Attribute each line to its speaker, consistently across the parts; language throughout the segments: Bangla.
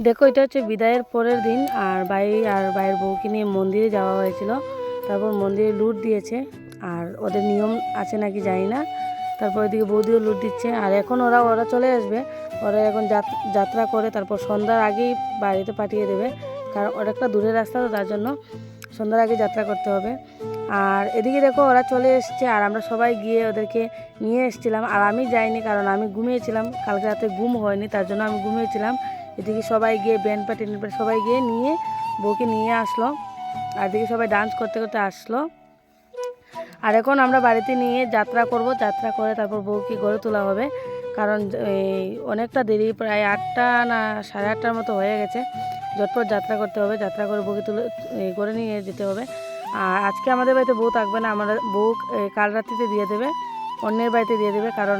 Speaker 1: দেখো, এটা হচ্ছে বিদায়ের পরের দিন, আর ভাই আর ভাইয়ের বউকে নিয়ে মন্দিরে যাওয়া হয়েছিল। তারপর মন্দিরে লুট দিয়েছে, আর ওদের নিয়ম আছে নাকি জানি না। তারপর এদিকে বৌদিও লুট দিচ্ছে, আর এখন ওরা ওরা চলে আসবে। ওরা এখন যাত- যাত্রা করে, তারপর সন্ধ্যার আগেই বাড়িতে পাঠিয়ে দেবে। কারণ ওরা একটা দূরের রাস্তা তো, তার জন্য সন্ধ্যার আগে যাত্রা করতে হবে। আর এদিকে দেখো, ওরা চলে এসছে, আর আমরা সবাই গিয়ে ওদেরকে নিয়ে এসেছিলাম। আর আমি যাইনি, কারণ আমি ঘুমিয়েছিলাম। কালকে রাতে ঘুম হয়নি, তার জন্য আমি ঘুমিয়েছিলাম। এদিকে সবাই গিয়ে ব্যান্ড পার্টি পার্টি সবাই গিয়ে নিয়ে বউকে নিয়ে আসলো। আর এদিকে সবাই ডান্স করতে করতে আসলো। আর এখন আমরা বাড়িতে নিয়ে যাত্রা করব। যাত্রা করে তারপর বউকে গড়ে তোলা হবে। কারণ অনেকটা দেরি, প্রায় আটটা না সাড়ে আটটার মতো হয়ে গেছে। ঝটপট যাত্রা করতে হবে। যাত্রা করে বউকে তুলে করে নিয়ে যেতে হবে। আর আজকে আমাদের বাড়িতে বউ থাকবে না। আমরা বউ কাল রাত্রিতে দিয়ে দেবে। অন্যের বাড়িতে দিয়ে দেবে। কারণ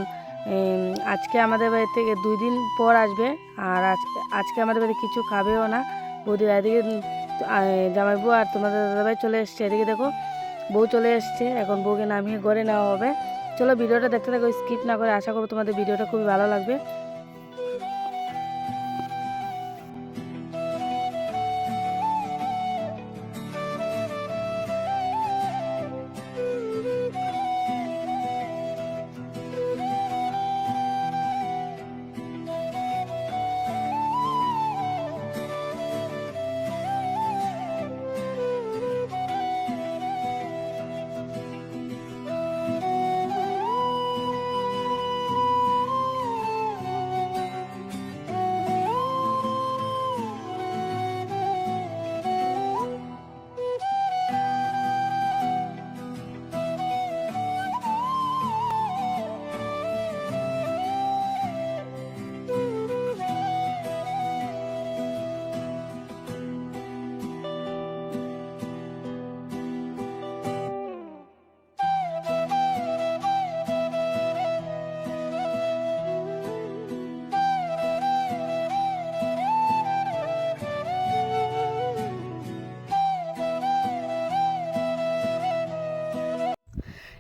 Speaker 1: আজকে আমাদের বাড়ি থেকে দুই দিন পর আসবে, আর আজ- আজকে আমাদের বাড়িতে কিছু খাবেও না। বৌদি এদিকে জামাইবু আর তোমাদের দাদাভাই চলে এসছে। এদিকে দেখো, বউ চলে এসছে। এখন বউকে নামিয়ে ঘরে নেওয়া হবে। চলো ভিডিওটা দেখতে থাকো, স্কিপ না করে আশা করব তোমাদের ভিডিওটা খুবই ভালো লাগবে।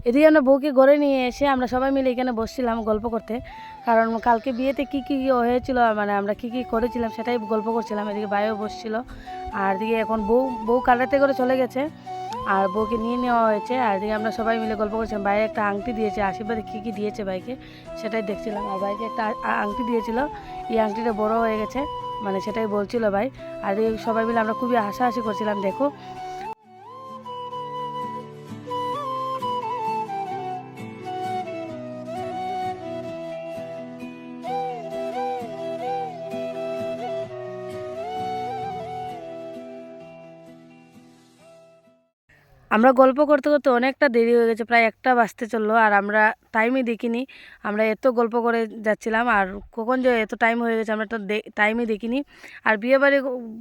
Speaker 1: এদিকে আমরা বউকে ঘরে নিয়ে এসে আমরা সবাই মিলে এখানে বসছিলাম গল্প করতে। কারণ কালকে বিয়েতে কি কি হয়েছিল মানে আমরা কি কি করেছিলাম সেটাই গল্প করছিলাম। এদিকে ভাইও বসছিল, আর এদিকে এখন বউ বউ কালাতে করে চলে গেছে, আর বউকে নিয়ে নেওয়া হয়েছে। আর এদিকে আমরা সবাই মিলে গল্প করছিলাম, ভাই একটা আংটি দিয়েছে, আশীর্বাদে কী কী দিয়েছে ভাইকে সেটাই দেখছিলাম। আর ভাইকে একটা আংটি দিয়েছিল, এই আংটিটা বড় হয়ে গেছে মানে সেটাই বলছিল ভাই। আর সবাই মিলে আমরা খুবই হাসাহাসি করছিলাম, দেখো আমরা গল্প করতে করতে অনেকটা দেরি হয়ে গেছে, প্রায় একটা বাজতে চলল আর আমরা টাইমই দেখিনি। আমরা এত গল্প করে যাচ্ছিলাম আর কখন যে এত টাইম হয়ে গেছে আমরা তো টাইমই দেখিনি। আর বিয়েবাড়ি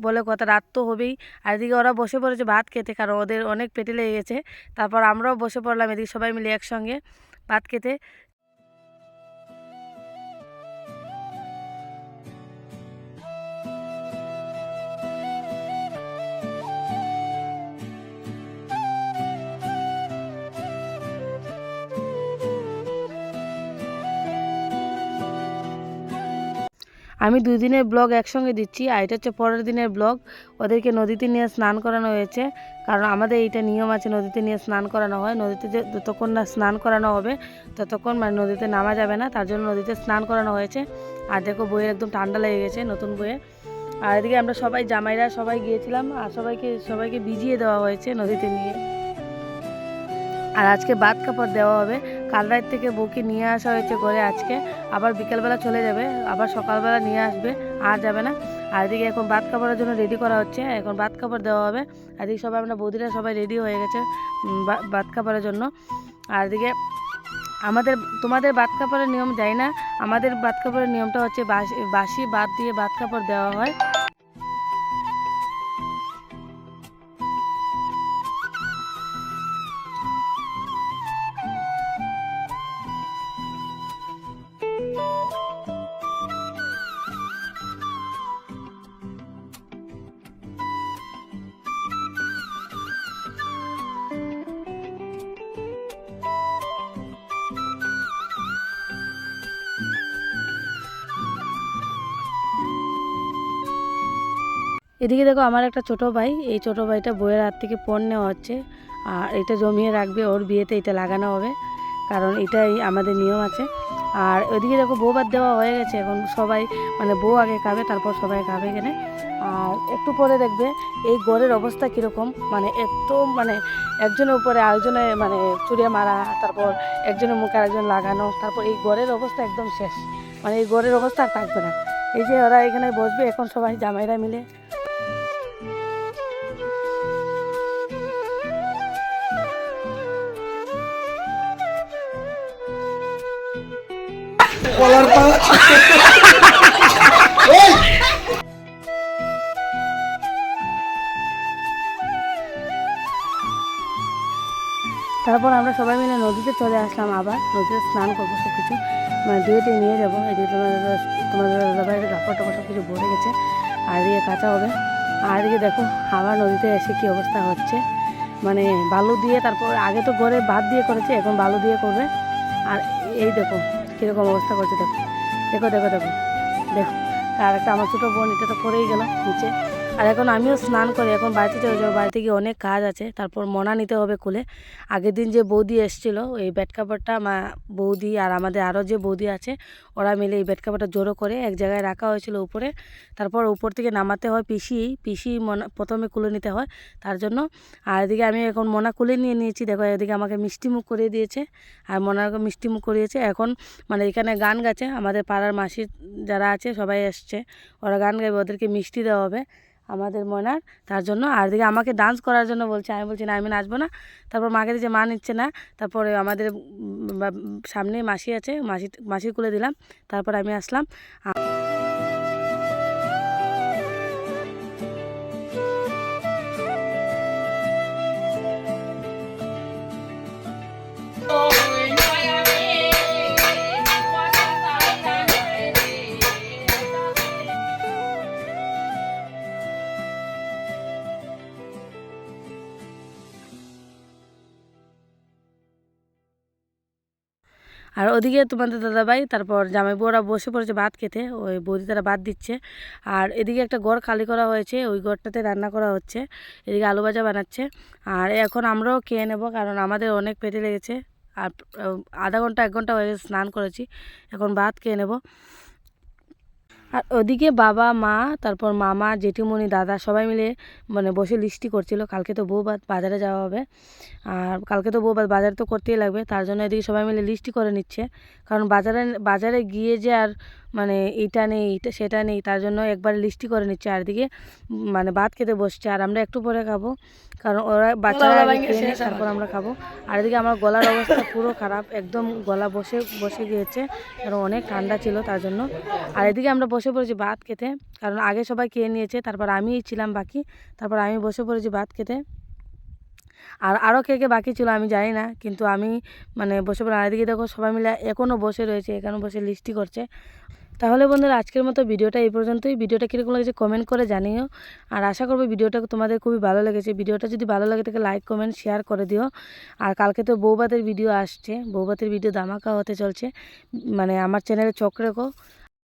Speaker 1: বলে কথা, রাত তো হবেই। আর এদিকে ওরা বসে পড়েছে ভাত খেতে, কারণ ওদের অনেক পেটে লেগে গেছে। তারপর আমরাও বসে পড়লাম এদিকে সবাই মিলে একসঙ্গে ভাত খেতে। আমি দুই দিনের ব্লগ একসঙ্গে দিচ্ছি, আর এটা হচ্ছে পরের দিনের ব্লগ। ওদেরকে নদীতে নিয়ে স্নান করানো হয়েছে, কারণ আমাদের এইটা নিয়ম আছে নদীতে নিয়ে স্নান করানো হয়। নদীতে যতক্ষণ না স্নান করানো হবে, ততক্ষণ মানে নদীতে নামা যাবে না, তার জন্য নদীতে স্নান করানো হয়েছে। আর দেখো বইয়ের একদম ঠান্ডা লেগে গেছে নতুন বইয়ে। আর এদিকে আমরা সবাই, জামাইরা সবাই গিয়েছিলাম, আর সবাইকে সবাইকে ভিজিয়ে দেওয়া হয়েছে নদীতে নিয়ে। আর আজকে বাদ কাপড় দেওয়া হবে। কাল রাত থেকে বউকে নিয়ে আসা হয়েছে ঘরে আজকে। আবার বিকেলবেলা চলে যাবে, আবার সকালবেলা নিয়ে আসবে, আর যাবে না। আর এদিকে এখন বাদ কাপড়ের জন্য রেডি করা হচ্ছে, এখন বাদ কাপড় দেওয়া হবে। আর এদিকে সবাই, আমরা বৌদিরা সবাই রেডি হয়ে গেছে বাদ কাপড়ের জন্য। আর এদিকে আমাদের, তোমাদের বাদ কাপড়ের নিয়ম যাই না, আমাদের বাদ কাপড়ের নিয়মটা হচ্ছে বাসি বাসি বাদ দিয়ে বাদ কাপড় দেওয়া হয়। এদিকে দেখো আমার একটা ছোট ভাই, এই ছোট ভাইটা বইয়ের হাত থেকে পণ নেওয়া হচ্ছে। আর এটা জমিয়ে রাখবে, ওর বিয়েতে এটা লাগানো হবে। কারণ এটাই আমাদের নিয়ম আছে। আর ওইদিকে দেখো বউ বাদ দেওয়া হয়ে গেছে, এখন সবাই মানে বউ আগে খাবে, তারপর সবাই খাবে এখানে। আর একটু পরে দেখবে এই গড়ের অবস্থা কীরকম মানে এত মানে একজনের উপরে আরেকজনে মানে চুড়িয়ে মারা, তারপর একজনের মুখে আরেকজন লাগানো, তারপর এই গড়ের অবস্থা একদম শেষ। মানে এই গড়ের অবস্থা আর থাকবে না। এই যে ওরা এখানে বসবে, এখন সবাই জামাইরা মিলে
Speaker 2: কলার পা
Speaker 1: তারপর আমরা সবাই মিলে নদীতে চলে আসলাম আবার। নদীতে স্নান করব সব কিছু মানে দুয়েতে নিয়ে যাব। এদিকে তোমাদের তোমাদের দাদাভাইয়ের কাপড় টাপড় সব কিছু ভরে গেছে। আর এদিকে কাঁচা হবে। আর এদিকে দেখো, আবার নদীতে এসে কি অবস্থা হচ্ছে। মানে বালু দিয়ে তারপর আগে তো ঘরে বাদ দিয়ে করেছে, এখন বালু দিয়ে করবে। আর এই দেখো কীরকম অবস্থা করছে দেখো। দেখো দেখো দেখো। দেখো, আর একটা আমার ছোটো বোন, এটা তো পরেই গেল নিচে। আর এখন আমিও স্নান করি, এখন বাড়িতে চলে যাব। বাড়িতে গিয়ে অনেক কাজ আছে, তারপর মনা নিতে হবে কুলে আগের দিন যে বৌদি এসেছিল, এই বেড কাপড়টা মা, বৌদি আর আমাদের আরও যে বৌদি আছে, ওরা মিলে এই বেড কাপড়টা জড়ো করে এক জায়গায় রাখা হয়েছিল উপরে। তারপর উপর থেকে নামাতে হয় পিসি পিসি মনা, প্রথমে কুলে নিতে হয়, তার জন্য। আর এদিকে আমি এখন মনা কুলে নিয়ে নিয়েছি, দেখো এদিকে আমাকে মিষ্টি মুখ করিয়ে দিয়েছে, আর মনাকে মিষ্টি মুখ করিয়েছে। এখন মানে এখানে গান গাছে আমাদের পাড়ার মাসির যারা আছে সবাই এসছে, ওরা গান গাইবে, ওদেরকে মিষ্টি দেওয়া হবে। আমাদের মনার তার জন্য। আর দিকে আমাকে ডান্স করার জন্য বলছে, আমি বলছি, না, আমি নাচবো না। তারপর মাকে দিয়ে মা নিচ্ছে না। তারপরে আমাদের সামনে মাসি আছে, মাসি, মাসির কুলে দিলাম। তারপর আমি আসলাম। আর ওদিকে তোমাদের দাদাভাই, তারপর জামাই বউরা বসে পড়েছে ভাত খেতে, ওই বৌদি তারা ভাত দিচ্ছে। আর এদিকে একটা ঘর খালি করা হয়েছে, ওই ঘরটাতে রান্না করা হচ্ছে, এদিকে আলু ভাজা বানাচ্ছে। আর এখন আমরাও খেয়ে নেব, কারণ আমাদের অনেক পেটে লেগেছে। আর আধা ঘণ্টা, এক ঘণ্টা হয়ে স্নান করেছি, এখন ভাত খেয়ে নেব। আর ওদিকে বাবা মা তারপর মামা জেঠিমণি দাদা সবাই মিলে মানে বসে লিস্টি করছিল। কালকে তো বউ বা- বাজারে যাওয়া হবে। আর কালকে তো বউ বা- বাজার তো করতেই লাগবে। তার জন্য এদিকে সবাই মিলে লিস্টি করে নিচ্ছে। কারণ বাজারে বাজারে গিয়ে যে আর মানে এটা নেই এইটা সেটা নেই তার জন্য একবার লিস্টি করে নিচ্ছে। আর এদিকে উম, মানে ভাত খেতে বসছে। আর আমরা একটু পরে খাব। কারণ ওরা বাচ্চারা খেয়ে তারপর আমরা খাব। আর এদিকে আমার গলার অবস্থা পুরো খারাপ। একদম গলা বসে বসে গিয়েছে। কারণ অনেক ঠান্ডা ছিল তার জন্য। আর এদিকে আমরা বসে পড়েছি ভাত খেতে। কারণ আগে সবাই খেয়ে নিয়েছে, তারপর আমিই ছিলাম বাকি। তারপর আমি বসে পড়েছি ভাত খেতে। আর আরও কে কে বাকি ছিল আমি জানি না, কিন্তু আমি মানে বসে পড়ে, আর এদিকে দেখো সবাই মিলে এখনও বসে রয়েছে, এখানে বসে লিস্টি করছে। তাহলে বন্ধুরা, আজকের মতো ভিডিওটা এই পর্যন্তই। ভিডিওটা কীরকম লেগেছে কমেন্ট করে জানিও। আর আশা করব ভিডিওটা তোমাদের খুবই ভালো লেগেছে। ভিডিওটা যদি ভালো লাগে তাহলে লাইক কমেন্ট শেয়ার করে দিও। আর কালকে তো বৌবাতের ভিডিও আসছে। বৌবাতের ভিডিও দামাকা হতে চলছে। মানে আমার চ্যানেলে চোখ রেখো।